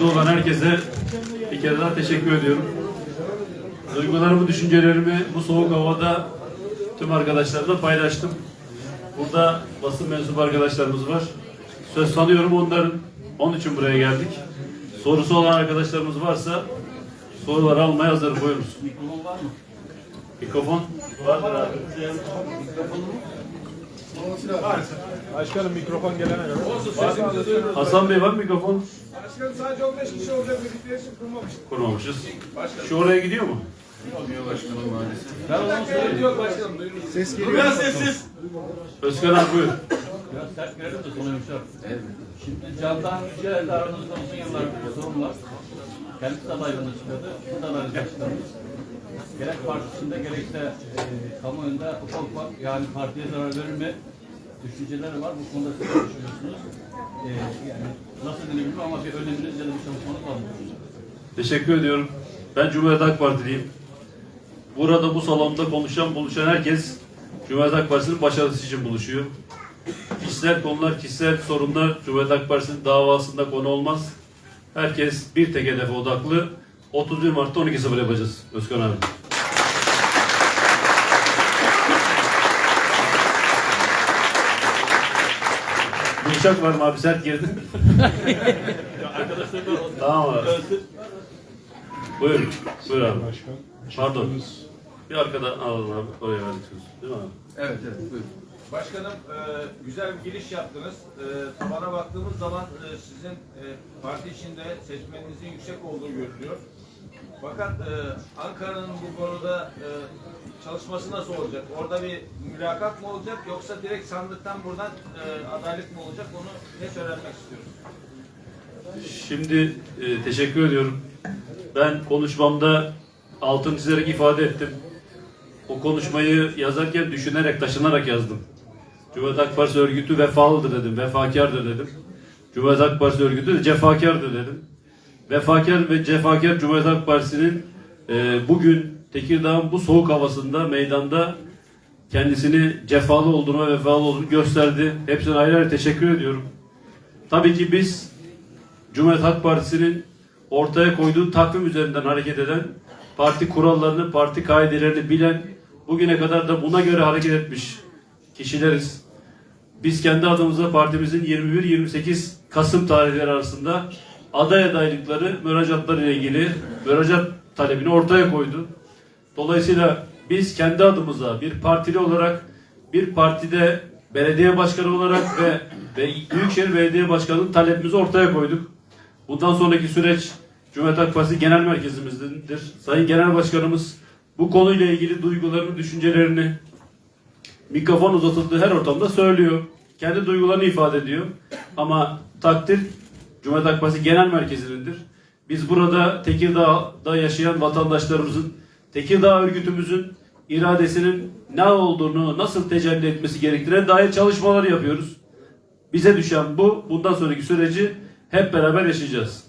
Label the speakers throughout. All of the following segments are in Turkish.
Speaker 1: burada olan herkese bir kere daha teşekkür ediyorum. Duygularımı, düşüncelerimi bu soğuk havada tüm arkadaşlarımla paylaştım. Burada basın mensubu arkadaşlarımız var. Söz sanıyorum onların. Onun için buraya geldik. Sorusu olan arkadaşlarımız varsa soruları almaya hazır. Buyurunuz.
Speaker 2: Mikrofon var mı?
Speaker 1: Mikrofon vardır abi.
Speaker 3: Başkanım mikrofon gelene kadar.
Speaker 1: Hasan Bey var mı mikrofon?
Speaker 4: Başkanım sadece 15 kişi olacak dedikleri için kurmamış.
Speaker 1: Kurmamışız. Şu oraya gidiyor mu?
Speaker 2: Ben onu söyleyeyim.
Speaker 4: Yok başkanım duyurun.
Speaker 3: Ses geliyor.
Speaker 4: Biraz sessiz.
Speaker 1: Özkan abi buyur.
Speaker 2: Biraz sert girelim de sonra yumuşar. Evet. Şimdi Candan Yücel'le aranızda uzun yıllardır bir sorun var. Kendisi adaylığını çıkardı. Bu da adaylığı çıkardı. Gerek partisinde gerekse e, kamuoyunda ufak ufak yani partiye zarar verir mi düşünceleri var. Bu konuda siz düşünüyorsunuz? E, yani nasıl denebilir ama bir öneminiz ya da bir çalışmanız var mı?
Speaker 1: Teşekkür ediyorum. Ben Cumhuriyet Halk Partiliyim. Burada bu salonda konuşan, buluşan herkes Cumhuriyet Halk Partisi'nin başarısı için buluşuyor. Kişisel konular, kişisel sorunlar Cumhuriyet Halk Partisi'nin davasında konu olmaz. Herkes bir tek hedefe odaklı. 31 Mart'ta 12.0 yapacağız Özkan abi. Bıçak var mı abi sert girdin.
Speaker 2: Arkadaşlar
Speaker 1: tamam abi. Buyur. Buyur abi.
Speaker 3: Başkan.
Speaker 1: Pardon. Bir arkadan alalım abi. Oraya verdik sözü. Değil mi abi?
Speaker 4: Evet evet buyurun. Başkanım e, güzel bir giriş yaptınız. E, tabana baktığımız zaman e, sizin e, parti içinde seçmeninizin yüksek olduğu görülüyor. Fakat e, Ankara'nın bu konuda e, çalışması nasıl olacak? Orada bir mülakat mı olacak yoksa direkt sandıktan buradan e, adaylık mı olacak? Onu ne söylemek istiyoruz?
Speaker 1: Şimdi e, teşekkür ediyorum. Ben konuşmamda altın çizerek ifade ettim. O konuşmayı yazarken düşünerek, taşınarak yazdım. Cumhuriyet Halk Partisi örgütü vefalıdır dedim, vefakardır dedim. Cumhuriyet Halk Partisi örgütü de cefakardır dedim. Vefakar ve cefakar Cumhuriyet Halk Partisi'nin e, bugün Tekirdağ'ın bu soğuk havasında meydanda kendisini cefalı olduğunu ve vefalı olduğunu gösterdi. Hepsine ayrı ayrı teşekkür ediyorum. Tabii ki biz Cumhuriyet Halk Partisi'nin ortaya koyduğu takvim üzerinden hareket eden, parti kurallarını, parti kaidelerini bilen, bugüne kadar da buna göre hareket etmiş kişileriz. Biz kendi adımıza partimizin 21-28 Kasım tarihleri arasında aday adaylıkları, müracaatları ile ilgili müracaat talebini ortaya koydu. Dolayısıyla biz kendi adımıza bir partili olarak bir partide belediye başkanı olarak ve, ve Büyükşehir Belediye Başkanı'nın talebimizi ortaya koyduk. Bundan sonraki süreç Cumhuriyet Halk Partisi Genel Merkezimizdir. Sayın Genel Başkanımız bu konuyla ilgili duygularını, düşüncelerini mikrofon uzatıldığı her ortamda söylüyor. Kendi duygularını ifade ediyor. Ama takdir Cumhuriyet Halk Partisi Genel Merkezi'nindir. Biz burada Tekirdağ'da yaşayan vatandaşlarımızın, Tekirdağ örgütümüzün iradesinin ne olduğunu, nasıl tecelli etmesi gerektiğine dair çalışmalar yapıyoruz. Bize düşen bu. Bundan sonraki süreci hep beraber yaşayacağız.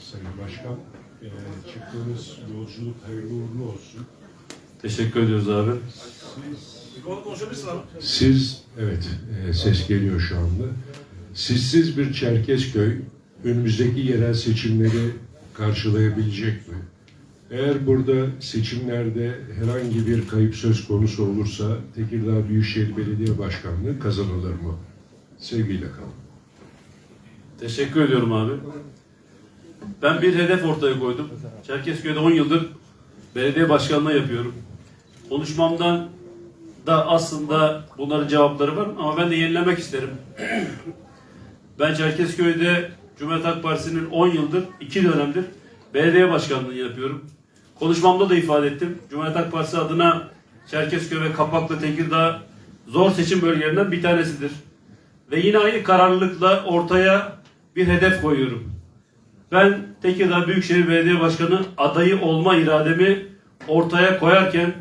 Speaker 3: Sayın Başkan, eee, çıktığınız yolculuk hayırlı uğurlu olsun.
Speaker 1: Teşekkür ediyoruz abi.
Speaker 3: Siz, evet eee, ses geliyor şu anda. Sizsiz bir Çerkezköy önümüzdeki yerel seçimleri karşılayabilecek mi? Eğer burada seçimlerde herhangi bir kayıp söz konusu olursa Tekirdağ Büyükşehir Belediye Başkanlığı kazanılır mı? Sevgiyle kalın.
Speaker 1: Teşekkür ediyorum abi. Ben bir hedef ortaya koydum. Çerkezköy'de 10 yıldır belediye başkanlığı yapıyorum. Konuşmamdan da aslında bunların cevapları var ama ben de yenilemek isterim. Ben Çerkezköy'de Cumhuriyet Halk Partisi'nin 10 yıldır, 2 dönemdir belediye başkanlığı yapıyorum. Konuşmamda da ifade ettim. Cumhuriyet Halk Partisi adına Çerkezköy ve Kapaklı Tekirdağ zor seçim bölgelerinden bir tanesidir. Ve yine aynı kararlılıkla ortaya bir hedef koyuyorum. Ben Tekirdağ Büyükşehir Belediye Başkanı adayı olma irademi ortaya koyarken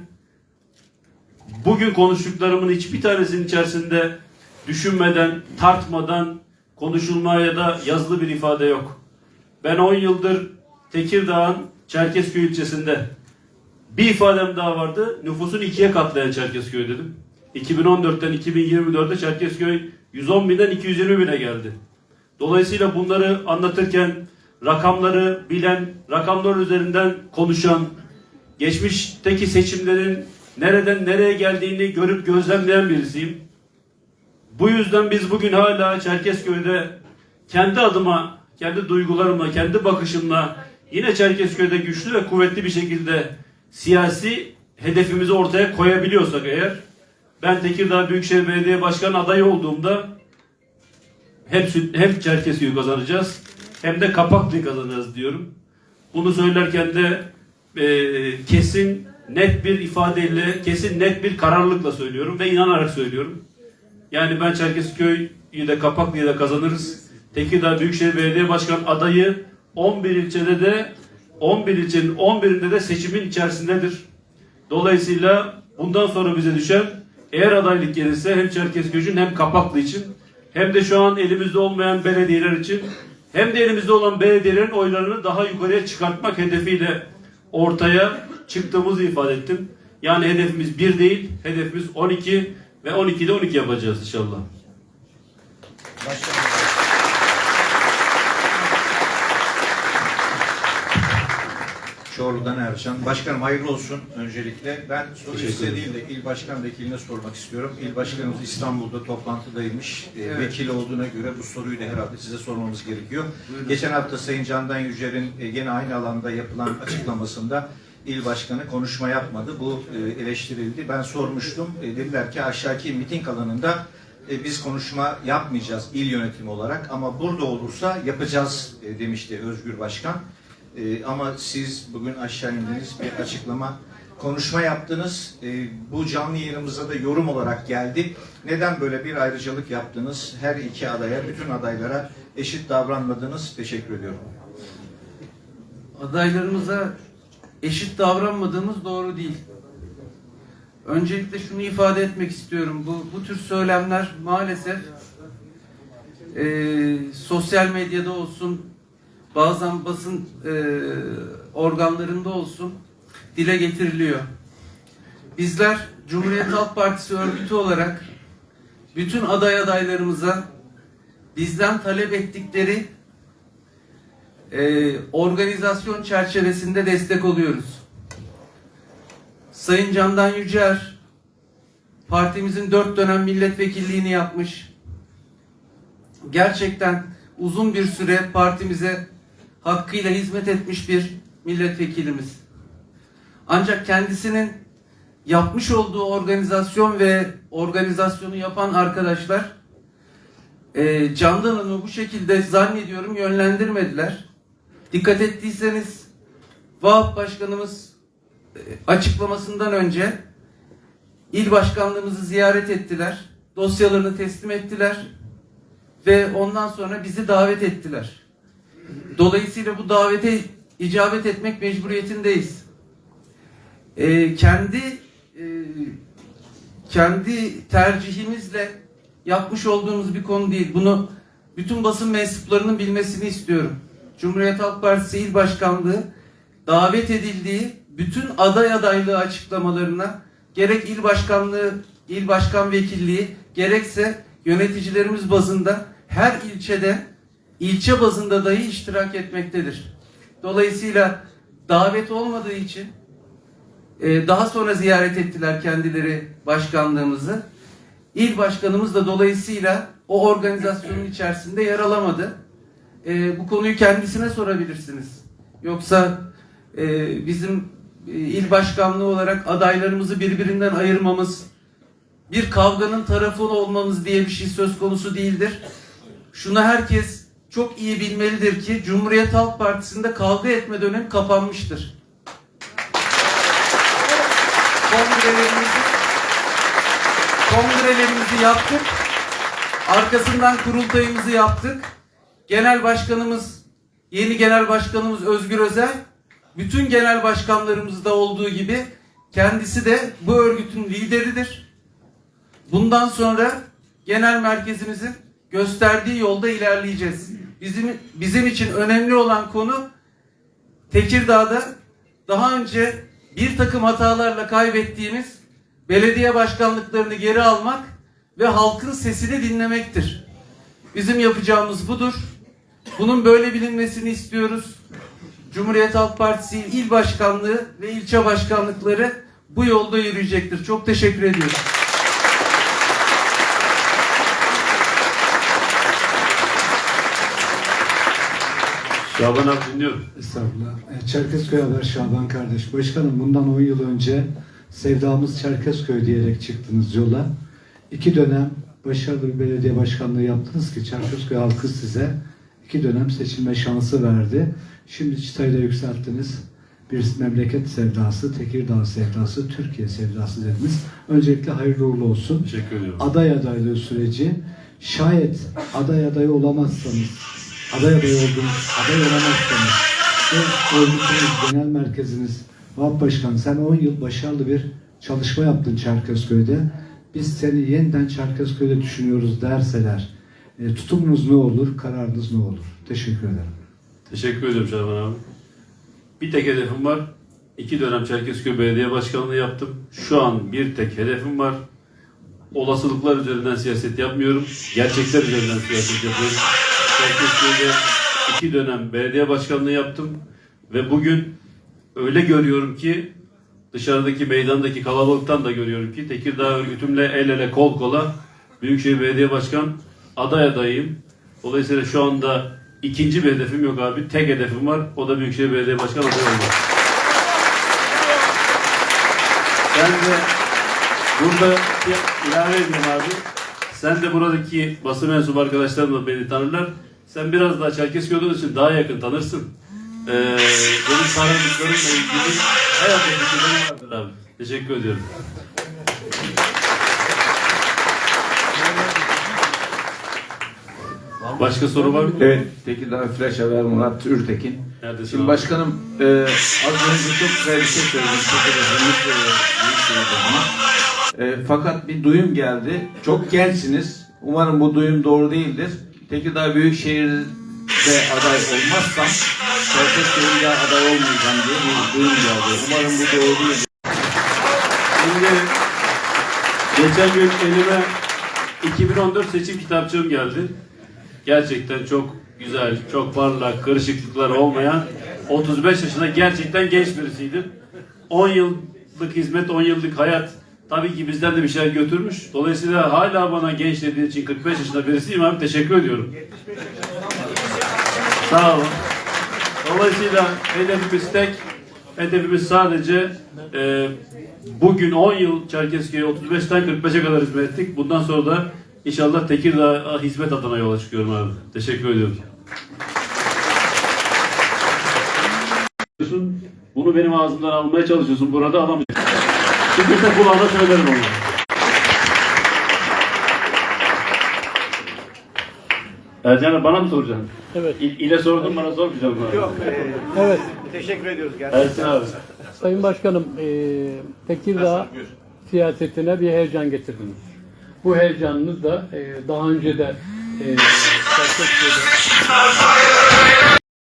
Speaker 1: bugün konuştuklarımın hiçbir tanesinin içerisinde düşünmeden, tartmadan konuşulmaya ya da yazılı bir ifade yok. Ben 10 yıldır Tekirdağ'ın Çerkezköy ilçesinde bir ifadem daha vardı. Nüfusunu ikiye katlayan Çerkezköy dedim. 2014'ten 2024'te Çerkezköy 110 binden 220 bine geldi. Dolayısıyla bunları anlatırken rakamları bilen, rakamlar üzerinden konuşan, geçmişteki seçimlerin nereden nereye geldiğini görüp gözlemleyen birisiyim. Bu yüzden biz bugün hala Çerkezköy'de kendi adıma, kendi duygularımla, kendi bakışımla yine Çerkezköy'de güçlü ve kuvvetli bir şekilde siyasi hedefimizi ortaya koyabiliyorsak eğer ben Tekirdağ Büyükşehir Belediye Başkanı adayı olduğumda hem, hem Çerkezköy'ü kazanacağız hem de Kapaklı'yı kazanacağız diyorum. Bunu söylerken de e, kesin net bir ifadeyle, kesin net bir kararlılıkla söylüyorum ve inanarak söylüyorum. Yani ben Çerkezköy'ü de Kapaklı'yı da kazanırız. Tekirdağ Büyükşehir Belediye Başkanı adayı 11 ilçede de 11 ilçenin 11'inde de seçimin içerisindedir. Dolayısıyla bundan sonra bize düşen eğer adaylık gelirse hem Çerkezköy için hem Kapaklı için hem de şu an elimizde olmayan belediyeler için hem de elimizde olan belediyelerin oylarını daha yukarıya çıkartmak hedefiyle ortaya çıktığımızı ifade ettim. Yani hedefimiz 1 değil, hedefimiz 12 ve 12'de 12 yapacağız inşallah.
Speaker 5: Çorlu'dan Ercan. Başkanım hayırlı olsun öncelikle. Ben soru size değil de il başkan vekiline sormak istiyorum. İl başkanımız İstanbul'da toplantıdaymış. E, Vekil olduğuna göre bu soruyu da herhalde size sormamız gerekiyor. Geçen hafta Sayın Candan Yücel'in e, gene aynı alanda yapılan açıklamasında il başkanı konuşma yapmadı. Bu e, eleştirildi. Ben sormuştum. E, dediler ki aşağıki miting alanında e, biz konuşma yapmayacağız il yönetimi olarak ama burada olursa yapacağız demişti Özgür Başkan. Ama siz bugün aşağı indiniz bir açıklama konuşma yaptınız. Bu canlı yayınımıza da yorum olarak geldi. Neden böyle bir ayrıcalık yaptınız? Her iki adaya, bütün adaylara eşit davranmadınız. Teşekkür ediyorum.
Speaker 6: adaylarımıza eşit davranmadığımız doğru değil. Öncelikle şunu ifade etmek istiyorum. Bu, bu tür söylemler maalesef e, sosyal medyada olsun, bazen basın e, organlarında olsun dile getiriliyor. Bizler Cumhuriyet Halk Partisi örgütü olarak bütün aday adaylarımıza bizden talep ettikleri e, organizasyon çerçevesinde destek oluyoruz. Sayın Candan Yücer partimizin dört dönem milletvekilliğini yapmış. Gerçekten uzun bir süre partimize hakkıyla hizmet etmiş bir milletvekilimiz. Ancak kendisinin yapmış olduğu organizasyon ve organizasyonu yapan arkadaşlar e, Candan Hanım'ı bu şekilde zannediyorum yönlendirmediler. Dikkat ettiyseniz Vahap Başkanımız e, açıklamasından önce il başkanlığımızı ziyaret ettiler. Dosyalarını teslim ettiler. Ve ondan sonra bizi davet ettiler. Dolayısıyla bu davete icabet etmek mecburiyetindeyiz. E, kendi e, kendi tercihimizle yapmış olduğumuz bir konu değil. Bunu bütün basın mensuplarının bilmesini istiyorum. Cumhuriyet Halk Partisi İl Başkanlığı davet edildiği bütün aday adaylığı açıklamalarına gerek il başkanlığı, il başkan vekilliği gerekse yöneticilerimiz bazında her ilçede ilçe bazında dahi iştirak etmektedir. Dolayısıyla davet olmadığı için e, daha sonra ziyaret ettiler kendileri başkanlığımızı. İl başkanımız da dolayısıyla o organizasyonun içerisinde yer alamadı. E, bu konuyu kendisine sorabilirsiniz. Yoksa e, bizim e, il başkanlığı olarak adaylarımızı birbirinden ayırmamız, bir kavganın tarafı olmamız diye bir şey söz konusu değildir. Şunu herkes çok iyi bilmelidir ki Cumhuriyet Halk Partisi'nde kavga etme dönemi kapanmıştır. Kongrelerimizi kongrelerimizi yaptık. Arkasından kurultayımızı yaptık. Genel başkanımız, yeni genel başkanımız Özgür Özel, bütün genel başkanlarımızda olduğu gibi kendisi de bu örgütün lideridir. Bundan sonra genel merkezimizin gösterdiği yolda ilerleyeceğiz. Bizim bizim için önemli olan konu Tekirdağ'da daha önce bir takım hatalarla kaybettiğimiz belediye başkanlıklarını geri almak ve halkın sesini dinlemektir. Bizim yapacağımız budur. Bunun böyle bilinmesini istiyoruz. Cumhuriyet Halk Partisi il başkanlığı ve ilçe başkanlıkları bu yolda yürüyecektir. Çok teşekkür ediyorum.
Speaker 1: Şaban abi dinliyorum.
Speaker 7: Estağfurullah. E, Çerkezköy Haber Şaban kardeş. Başkanım bundan 10 yıl önce sevdamız Çerkezköy diyerek çıktınız yola. İki dönem başarılı bir belediye başkanlığı yaptınız ki Çerkezköy halkı size iki dönem seçilme şansı verdi. Şimdi çıtayı da yükselttiniz. Bir memleket sevdası, Tekirdağ sevdası, Türkiye sevdası dediniz. Öncelikle hayırlı uğurlu olsun
Speaker 1: Teşekkür ediyorum.
Speaker 7: aday adaylığı süreci şayet aday adayı olamazsanız aday adayı oldunuz, aday olamazsanız ve örgütünüz, genel merkeziniz Vahap Başkan sen 10 yıl başarılı bir çalışma yaptın Çerkezköy'de. Biz seni yeniden Çerkezköy'de düşünüyoruz derseler e, tutumunuz ne olur, kararınız ne olur? Teşekkür ederim.
Speaker 1: Teşekkür ediyorum Şaban abi. Bir tek hedefim var. İki dönem Çerkezköy Belediye Başkanlığı yaptım. Şu an bir tek hedefim var. Olasılıklar üzerinden siyaset yapmıyorum. Gerçekler üzerinden siyaset yapıyorum. Çerkezköy'de iki dönem belediye başkanlığı yaptım. Ve bugün öyle görüyorum ki dışarıdaki meydandaki kalabalıktan da görüyorum ki Tekirdağ örgütümle el ele kol kola Büyükşehir Belediye Başkan aday adayıyım. Dolayısıyla şu anda ikinci bir hedefim yok abi. Tek hedefim var. O da Büyükşehir Belediye Başkan adayı olmak. Ben de burada ilave edeyim abi. Sen de buradaki basın mensubu arkadaşlarım da beni tanırlar. Sen biraz daha Çerkezköy olduğun için daha yakın tanırsın. Ee, benim tanıdıklarımla ilgili hayat fikirlerim vardır abi. Teşekkür ediyorum. Başka soru var mı?
Speaker 4: Evet, Tekirdağ Flash Haber Murat Ürtekin.
Speaker 1: Neredesin
Speaker 4: Şimdi
Speaker 1: abi?
Speaker 4: başkanım e, az önce çok güzel bir şey söylediniz. Büyükşehir'de ama. E, fakat bir duyum geldi. Çok gençsiniz. Umarım bu duyum doğru değildir. Tekirdağ Büyükşehir'de aday olmazsam Çerkezköy'de aday olmayacağım diye bir duyum geldi. Umarım bu doğru değildir.
Speaker 1: Şimdi geçen gün elime 2014 seçim kitapçığım geldi. Gerçekten çok güzel, çok parlak, karışıklıklar olmayan 35 yaşında gerçekten genç birisiydim. 10 yıllık hizmet, 10 yıllık hayat tabii ki bizden de bir şeyler götürmüş. Dolayısıyla hala bana genç dediği için 45 yaşında birisiyim abi teşekkür ediyorum. Sağ olun. Dolayısıyla hedefimiz tek. Hedefimiz sadece e, bugün 10 yıl Çerkezköy'e 35'ten 45'e kadar hizmet ettik. Bundan sonra da inşallah Tekirdağ'a hizmet adına yola çıkıyorum abi. Teşekkür ediyorum. Bunu benim ağzımdan almaya çalışıyorsun. Burada alamayacaksın. Çıkırsa kulağına söylerim onu. Ercan bana mı soracaksın?
Speaker 8: Evet.
Speaker 1: İl, ile sordun bana sormayacağım. Yok.
Speaker 8: Evet.
Speaker 1: Ersin abi.
Speaker 8: Sayın Başkanım, e, Tekirdağ siyasetine bir heyecan getirdiniz. Bu heyecanınız da e, daha önce de e,